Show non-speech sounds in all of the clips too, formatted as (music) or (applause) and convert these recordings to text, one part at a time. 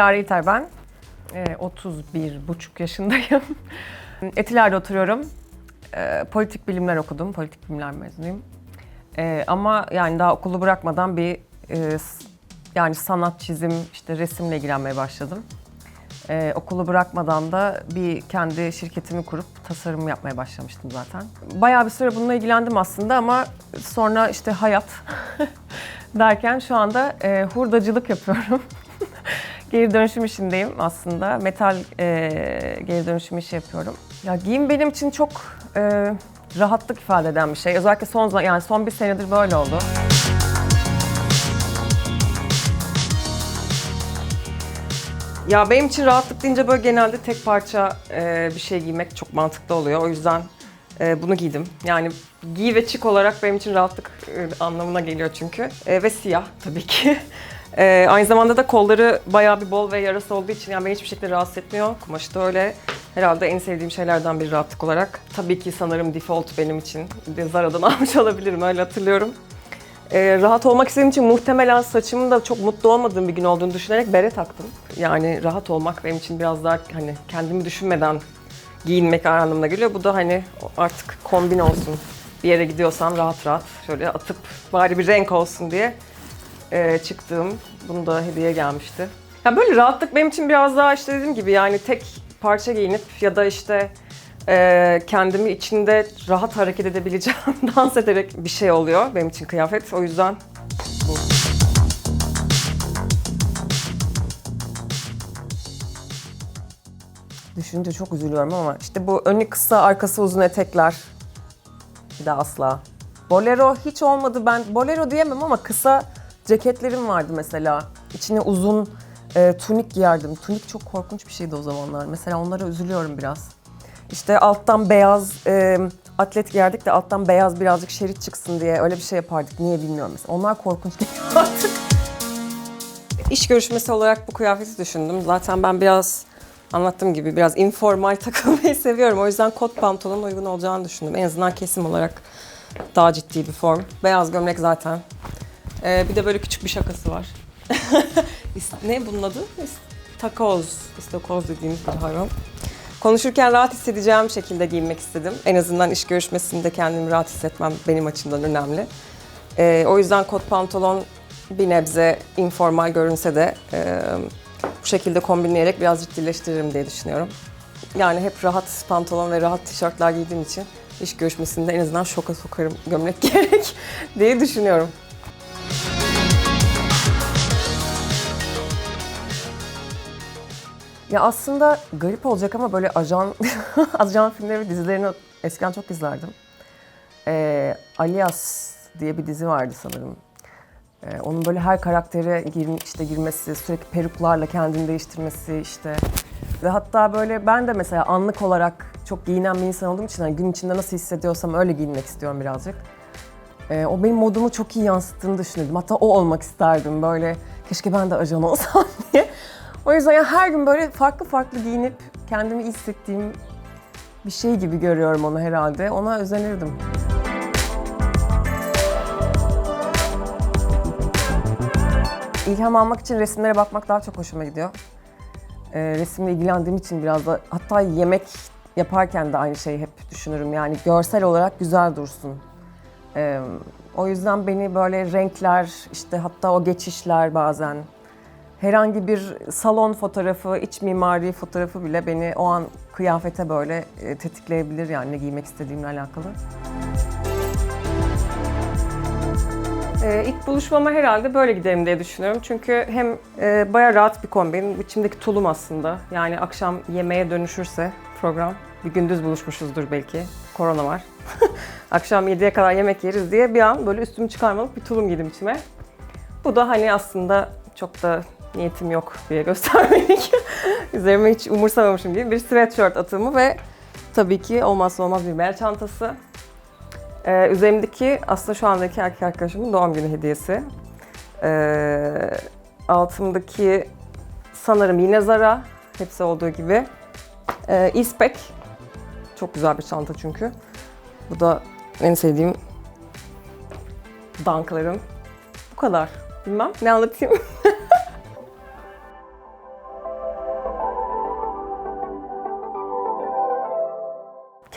Dilara İlter ben. Ee, 31 buçuk yaşındayım. (laughs) Etiler'de oturuyorum. Ee, politik bilimler okudum. Politik bilimler mezunuyum. Ee, ama yani daha okulu bırakmadan bir e, yani sanat, çizim, işte resimle ilgilenmeye başladım. Ee, okulu bırakmadan da bir kendi şirketimi kurup tasarım yapmaya başlamıştım zaten. Bayağı bir süre bununla ilgilendim aslında ama sonra işte hayat (laughs) derken şu anda e, hurdacılık yapıyorum. (laughs) geri dönüşüm işindeyim aslında. Metal e, geri dönüşüm işi yapıyorum. Ya giyim benim için çok e, rahatlık ifade eden bir şey. Özellikle son zaman yani son bir senedir böyle oldu. Ya benim için rahatlık deyince böyle genelde tek parça e, bir şey giymek çok mantıklı oluyor. O yüzden e, bunu giydim. Yani giy ve çık olarak benim için rahatlık e, anlamına geliyor çünkü. E, ve siyah tabii ki. (laughs) E, aynı zamanda da kolları bayağı bir bol ve yarası olduğu için yani beni hiçbir şekilde rahatsız etmiyor. Kumaşı da öyle. Herhalde en sevdiğim şeylerden biri rahatlık olarak. Tabii ki sanırım default benim için. Zara'dan (laughs) almış olabilirim öyle hatırlıyorum. Ee, rahat olmak istediğim için muhtemelen saçımın da çok mutlu olmadığım bir gün olduğunu düşünerek bere taktım. Yani rahat olmak benim için biraz daha hani kendimi düşünmeden giyinmek anlamına geliyor. Bu da hani artık kombin olsun. Bir yere gidiyorsam rahat rahat şöyle atıp bari bir renk olsun diye e, çıktığım. Bunu da hediye gelmişti. Ya böyle rahatlık benim için biraz daha işte dediğim gibi yani tek parça giyinip ya da işte e, kendimi içinde rahat hareket edebileceğim, (laughs) dans ederek bir şey oluyor benim için kıyafet. O yüzden bu. Düşününce çok üzülüyorum ama işte bu önü kısa, arkası uzun etekler. Bir de asla. Bolero hiç olmadı. Ben bolero diyemem ama kısa ceketlerim vardı mesela. İçine uzun e, tunik giyerdim. Tunik çok korkunç bir şeydi o zamanlar. Mesela onlara üzülüyorum biraz. İşte alttan beyaz e, atlet giyerdik de alttan beyaz birazcık şerit çıksın diye öyle bir şey yapardık. Niye bilmiyorum mesela. Onlar korkunç geliyor (laughs) artık. İş görüşmesi olarak bu kıyafeti düşündüm. Zaten ben biraz anlattığım gibi biraz informal (laughs) takılmayı seviyorum. O yüzden kot pantolon uygun olacağını düşündüm. En azından kesim olarak daha ciddi bir form. Beyaz gömlek zaten. Ee, bir de böyle küçük bir şakası var. (laughs) Ne bunun adı? Takoz. İstakoz dediğimiz bir hayvan. Konuşurken rahat hissedeceğim şekilde giyinmek istedim. En azından iş görüşmesinde kendimi rahat hissetmem benim açımdan önemli. Ee, o yüzden kot pantolon bir nebze informal görünse de e, bu şekilde kombinleyerek biraz ciddileştiririm diye düşünüyorum. Yani hep rahat pantolon ve rahat tişörtler giydiğim için iş görüşmesinde en azından şoka sokarım gömlek (laughs) giyerek diye düşünüyorum. Ya aslında garip olacak ama böyle ajan (laughs) ajan filmleri ve dizilerini eskiden çok izlerdim. Ee, Alias diye bir dizi vardı sanırım. Ee, onun böyle her karaktere gir, işte girmesi, sürekli peruklarla kendini değiştirmesi işte. Ve hatta böyle ben de mesela anlık olarak çok giyinen bir insan olduğum için hani gün içinde nasıl hissediyorsam öyle giyinmek istiyorum birazcık. Ee, o benim modumu çok iyi yansıttığını düşünürdüm. Hatta o olmak isterdim böyle. Keşke ben de ajan olsam (laughs) diye. O yüzden yani her gün böyle farklı farklı giyinip kendimi iyi hissettiğim bir şey gibi görüyorum onu herhalde. Ona özenirdim. İlham almak için resimlere bakmak daha çok hoşuma gidiyor. Ee, resimle ilgilendiğim için biraz da hatta yemek yaparken de aynı şeyi hep düşünürüm. Yani görsel olarak güzel dursun. Ee, o yüzden beni böyle renkler, işte hatta o geçişler bazen herhangi bir salon fotoğrafı, iç mimari fotoğrafı bile beni o an kıyafete böyle e, tetikleyebilir yani ne giymek istediğimle alakalı. Ee, ilk buluşmama herhalde böyle giderim diye düşünüyorum. Çünkü hem e, bayağı rahat bir kombin, içimdeki tulum aslında. Yani akşam yemeğe dönüşürse program, bir gündüz buluşmuşuzdur belki, korona var. (laughs) akşam 7'ye kadar yemek yeriz diye bir an böyle üstümü çıkarmalık bir tulum giydim içime. Bu da hani aslında çok da niyetim yok diye göstermelik. (laughs) Üzerime hiç umursamamışım gibi bir sweatshirt atımı ve tabii ki olmazsa olmaz bir bel çantası. Ee, üzerimdeki aslında şu andaki erkek arkadaşımın doğum günü hediyesi. Ee, altımdaki sanırım yine Zara, hepsi olduğu gibi. Ee, İspek, çok güzel bir çanta çünkü. Bu da en sevdiğim danklarım. Bu kadar. Bilmem ne anlatayım. (laughs)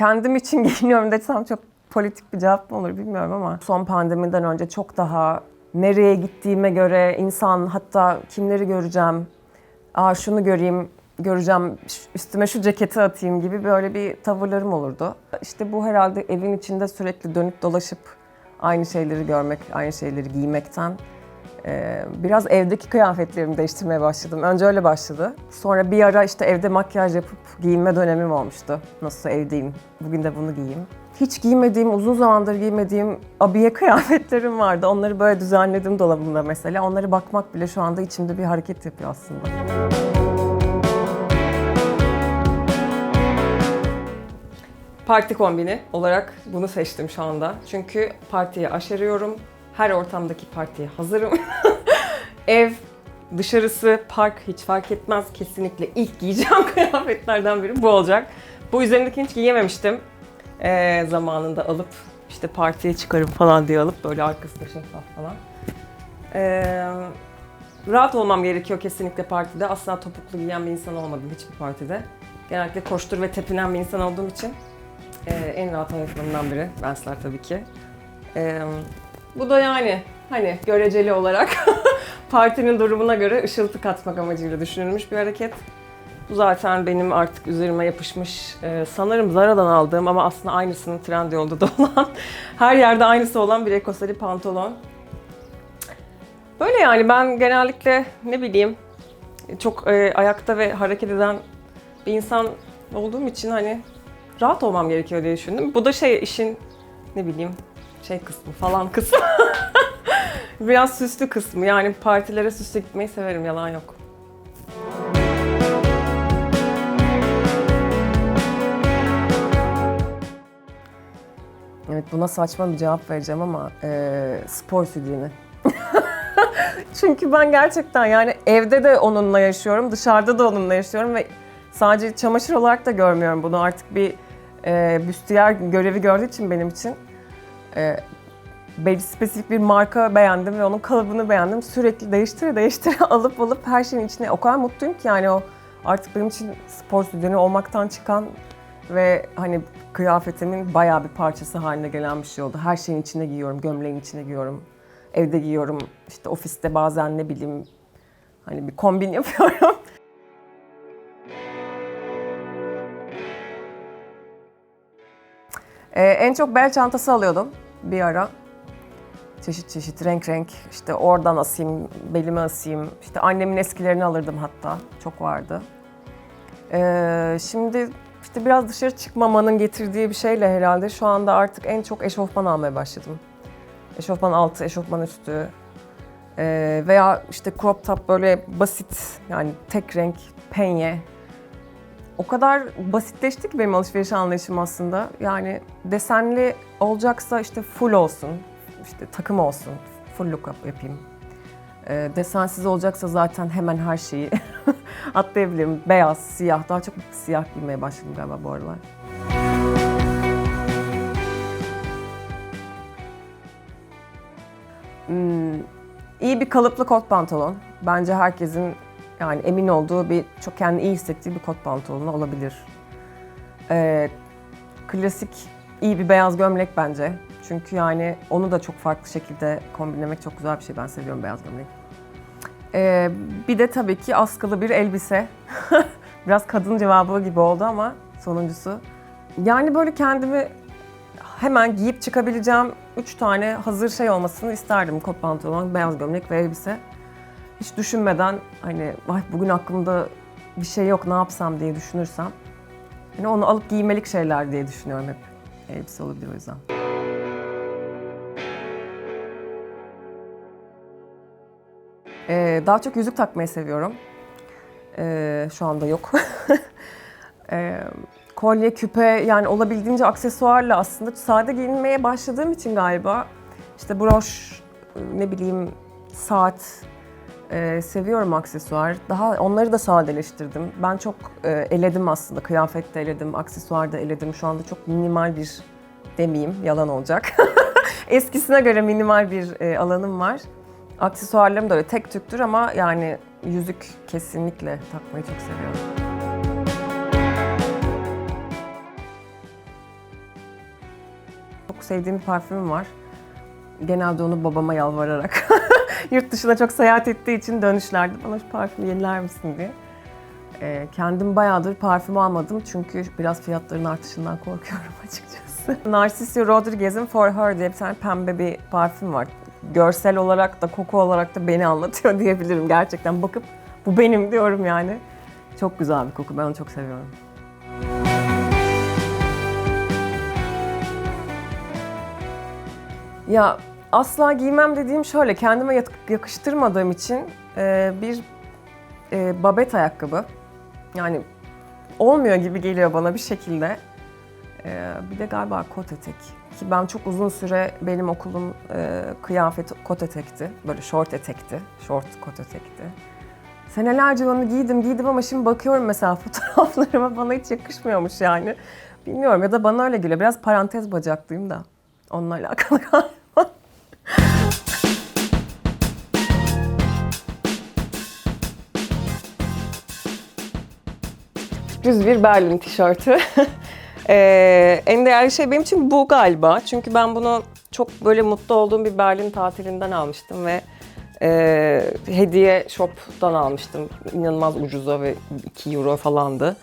kendim için (laughs) giyiniyorum desem çok politik bir cevap mı olur bilmiyorum ama son pandemiden önce çok daha nereye gittiğime göre insan hatta kimleri göreceğim, aa şunu göreyim, göreceğim, üstüme şu ceketi atayım gibi böyle bir tavırlarım olurdu. İşte bu herhalde evin içinde sürekli dönüp dolaşıp aynı şeyleri görmek, aynı şeyleri giymekten ee, biraz evdeki kıyafetlerimi değiştirmeye başladım. Önce öyle başladı. Sonra bir ara işte evde makyaj yapıp giyinme dönemim olmuştu. Nasıl evdeyim, bugün de bunu giyeyim. Hiç giymediğim, uzun zamandır giymediğim abiye (laughs) kıyafetlerim vardı. Onları böyle düzenledim dolabımda mesela. Onları bakmak bile şu anda içimde bir hareket yapıyor aslında. Parti kombini olarak bunu seçtim şu anda. Çünkü partiye aşeriyorum. Her ortamdaki partiye hazırım. (laughs) Ev, dışarısı, park hiç fark etmez. Kesinlikle ilk giyeceğim (laughs) kıyafetlerden biri bu olacak. Bu üzerindeki hiç giyememiştim. Ee, zamanında alıp işte partiye çıkarım falan diye alıp böyle arkasında şeffaf falan. Ee, rahat olmam gerekiyor kesinlikle partide. Asla topuklu giyen bir insan olmadım hiçbir partide. Genellikle koştur ve tepinen bir insan olduğum için ee, en rahat hayatlarımdan biri. Vensler tabii ki. Ee, bu da yani hani göreceli olarak (laughs) partinin durumuna göre ışıltı katmak amacıyla düşünülmüş bir hareket. Bu zaten benim artık üzerime yapışmış, e, sanırım Zara'dan aldığım ama aslında aynısının Trendyol'da da (laughs) olan, her yerde aynısı olan bir ekoseli pantolon. Böyle yani ben genellikle ne bileyim çok e, ayakta ve hareket eden bir insan olduğum için hani rahat olmam gerekiyor diye düşündüm. Bu da şey işin ne bileyim şey kısmı falan kısmı. (laughs) Biraz süslü kısmı yani partilere süslü gitmeyi severim yalan yok. Evet buna saçma bir cevap vereceğim ama eee, spor sütyeni. (laughs) Çünkü ben gerçekten yani evde de onunla yaşıyorum, dışarıda da onunla yaşıyorum ve sadece çamaşır olarak da görmüyorum bunu. Artık bir e, büstiyer görevi gördüğü için benim için e, belli spesifik bir marka beğendim ve onun kalıbını beğendim. Sürekli değiştire değiştire (laughs) alıp alıp her şeyin içine o kadar mutluyum ki yani o artık benim için spor sütyeni olmaktan çıkan ve hani kıyafetimin bayağı bir parçası haline gelen bir şey oldu. Her şeyin içine giyiyorum, gömleğin içine giyiyorum. Evde giyiyorum, işte ofiste bazen ne bileyim hani bir kombin (laughs) yapıyorum. Ee, en çok bel çantası alıyordum bir ara. Çeşit çeşit, renk renk. İşte oradan asayım, belime asayım. İşte annemin eskilerini alırdım hatta. Çok vardı. Ee, şimdi işte biraz dışarı çıkmamanın getirdiği bir şeyle herhalde şu anda artık en çok eşofman almaya başladım. Eşofman altı, eşofman üstü. Ee, veya işte crop top böyle basit yani tek renk penye. O kadar basitleşti ki benim alışveriş anlayışım aslında. Yani desenli olacaksa işte full olsun, işte takım olsun, full look up yapayım. Ee, desensiz olacaksa zaten hemen her şeyi (laughs) atlayabilirim. Beyaz, siyah, daha çok siyah giymeye başladım galiba bu aralar. Hmm, iyi bir kalıplı kot pantolon. Bence herkesin yani emin olduğu bir çok kendini iyi hissettiği bir kot pantolonu olabilir. Ee, klasik iyi bir beyaz gömlek bence. Çünkü yani onu da çok farklı şekilde kombinlemek çok güzel bir şey. Ben seviyorum beyaz gömlek. Ee, bir de tabii ki askılı bir elbise. (laughs) Biraz kadın cevabı gibi oldu ama sonuncusu. Yani böyle kendimi hemen giyip çıkabileceğim üç tane hazır şey olmasını isterdim. Kot pantolon, beyaz gömlek ve elbise. Hiç düşünmeden hani Vay, bugün aklımda bir şey yok ne yapsam diye düşünürsem. Yani onu alıp giymelik şeyler diye düşünüyorum hep. Elbise olabilir o yüzden. Ee, daha çok yüzük takmayı seviyorum. Ee, şu anda yok. (laughs) Ee, kolye, küpe yani olabildiğince aksesuarla aslında sade giyinmeye başladığım için galiba işte broş, ne bileyim saat e, seviyorum aksesuar. Daha onları da sadeleştirdim. Ben çok e, eledim aslında. Kıyafet de eledim, aksesuar da eledim. Şu anda çok minimal bir demeyeyim, yalan olacak. (laughs) Eskisine göre minimal bir e, alanım var. Aksesuarlarım da öyle tek tüktür ama yani yüzük kesinlikle takmayı çok seviyorum. çok sevdiğim bir parfümüm var. Genelde onu babama yalvararak. (laughs) Yurt dışına çok seyahat ettiği için dönüşlerde bana şu parfümü yeniler misin diye. Ee, kendim bayağıdır parfüm almadım çünkü biraz fiyatların artışından korkuyorum (laughs) açıkçası. Narcisio Rodriguez'in For Her diye bir tane pembe bir parfüm var. Görsel olarak da koku olarak da beni anlatıyor (laughs) diyebilirim gerçekten. Bakıp bu benim diyorum yani. Çok güzel bir koku ben onu çok seviyorum. Ya asla giymem dediğim şöyle kendime yak- yakıştırmadığım için e, bir e, babet ayakkabı. Yani olmuyor gibi geliyor bana bir şekilde. E, bir de galiba kot etek. Ki ben çok uzun süre benim okulum e, kıyafeti kot etekti. Böyle short etekti. Short kot etekti. Senelerce onu giydim giydim ama şimdi bakıyorum mesela (laughs) fotoğraflarıma bana hiç yakışmıyormuş yani. Bilmiyorum ya da bana öyle geliyor. Biraz parantez bacaklıyım da. Onunla alakalı Düz bir Berlin tişörtü. (laughs) Ee, en değerli şey benim için bu galiba. Çünkü ben bunu çok böyle mutlu olduğum bir Berlin tatilinden almıştım ve e, hediye shop'tan almıştım. İnanılmaz ucuza ve 2 euro falandı.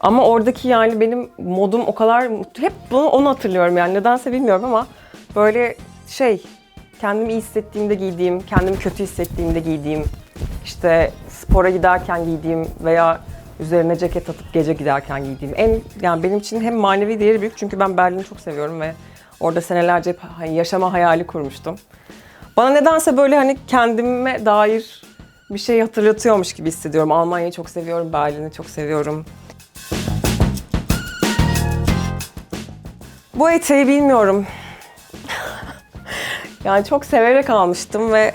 Ama oradaki yani benim modum o kadar mutlu. Hep bunu onu hatırlıyorum yani nedense bilmiyorum ama böyle şey kendimi iyi hissettiğimde giydiğim, kendimi kötü hissettiğimde giydiğim, işte spora giderken giydiğim veya üzerine ceket atıp gece giderken giydiğim en yani benim için hem manevi değeri büyük çünkü ben Berlin'i çok seviyorum ve orada senelerce hep yaşama hayali kurmuştum. Bana nedense böyle hani kendime dair bir şey hatırlatıyormuş gibi hissediyorum. Almanya'yı çok seviyorum, Berlin'i çok seviyorum. Bu eteği bilmiyorum. (laughs) yani çok severek almıştım ve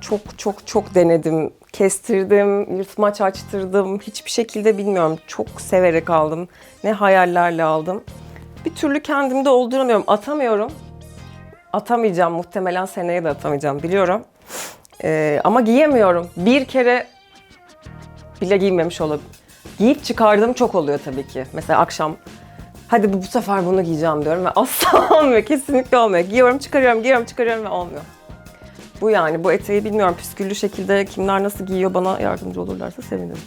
çok çok çok denedim. Kestirdim, yırtmaç açtırdım. Hiçbir şekilde bilmiyorum. Çok severek aldım. Ne hayallerle aldım. Bir türlü kendimde olduramıyorum. Atamıyorum. Atamayacağım. Muhtemelen seneye de atamayacağım biliyorum. Ee, ama giyemiyorum. Bir kere bile giymemiş olabilir. Giyip çıkardığım çok oluyor tabii ki. Mesela akşam hadi bu, bu sefer bunu giyeceğim diyorum ve asla (laughs) olmuyor. Kesinlikle olmuyor. Giyiyorum, çıkarıyorum, giyiyorum, çıkarıyorum ve olmuyor. Bu yani bu eteği bilmiyorum püsküllü şekilde kimler nasıl giyiyor bana yardımcı olurlarsa sevinirim.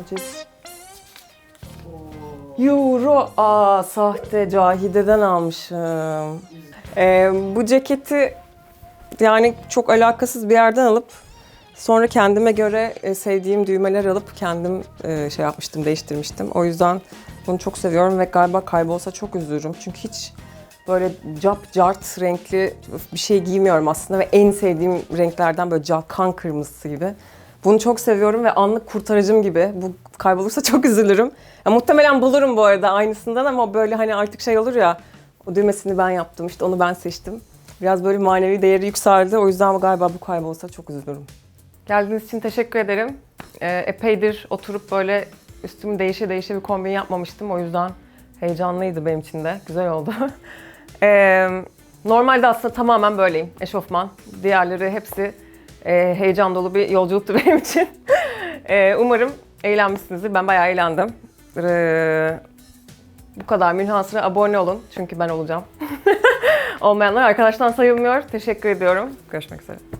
Aciz. (laughs) Euro. Aa sahte Cahide'den almışım. Ee, bu ceketi yani çok alakasız bir yerden alıp sonra kendime göre e, sevdiğim düğmeler alıp kendim e, şey yapmıştım, değiştirmiştim. O yüzden bunu çok seviyorum ve galiba kaybolsa çok üzülürüm. Çünkü hiç böyle cap cart renkli bir şey giymiyorum aslında ve en sevdiğim renklerden böyle kan kırmızısı gibi. Bunu çok seviyorum ve anlık kurtarıcım gibi. Bu kaybolursa (laughs) çok üzülürüm. Ya, muhtemelen bulurum bu arada aynısından ama böyle hani artık şey olur ya o düğmesini ben yaptım işte onu ben seçtim. Biraz böyle manevi değeri yükseldi. O yüzden galiba bu kaybolsa çok üzülürüm. Geldiğiniz için teşekkür ederim. Ee, epeydir oturup böyle üstümü değişe değişe bir kombin yapmamıştım. O yüzden heyecanlıydı benim için de. Güzel oldu. (laughs) Ee, normalde aslında tamamen böyleyim. Eşofman. Diğerleri hepsi e, heyecan dolu bir yolculuktu (laughs) benim için. Ee, umarım eğlenmişsinizdir. Ben bayağı eğlendim. Ee, bu kadar münhasıra abone olun. Çünkü ben olacağım. (laughs) Olmayanlar arkadaştan sayılmıyor. Teşekkür ediyorum. Görüşmek üzere.